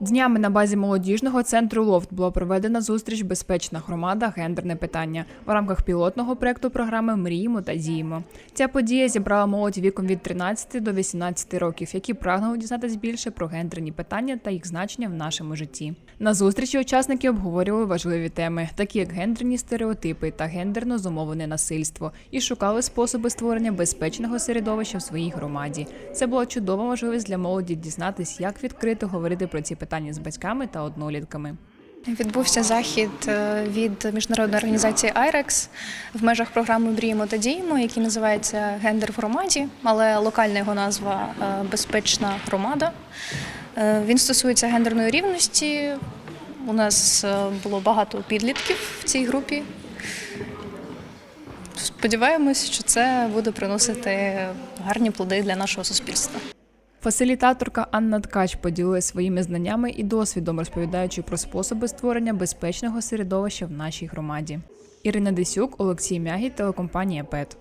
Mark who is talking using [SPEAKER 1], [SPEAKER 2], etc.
[SPEAKER 1] Днями на базі молодіжного центру Лофт була проведена зустріч Безпечна громада гендерне питання в рамках пілотного проекту програми Мріємо та діємо. Ця подія зібрала молодь віком від 13 до 18 років, які прагнули дізнатись більше про гендерні питання та їх значення в нашому житті. На зустрічі учасники обговорювали важливі теми, такі як гендерні стереотипи та гендерно зумовлене насильство, і шукали способи створення безпечного середовища в своїй громаді. Це була чудова можливість для молоді дізнатись, як відкрито говорити про ці питання з батьками та однолітками.
[SPEAKER 2] Відбувся захід е, від міжнародної організації IREX в межах програми Мріємо та діємо, який називається Гендер в громаді, але локальна його назва е, Безпечна громада. Е, Він стосується гендерної рівності. У нас було багато підлітків в цій групі. Сподіваємось, що це буде приносити гарні плоди для нашого суспільства.
[SPEAKER 1] Фасилітаторка Анна Ткач поділилася своїми знаннями і досвідом, розповідаючи про способи створення безпечного середовища в нашій громаді. Ірина Десюк, Олексій Мягі, телекомпанія ПЕТ.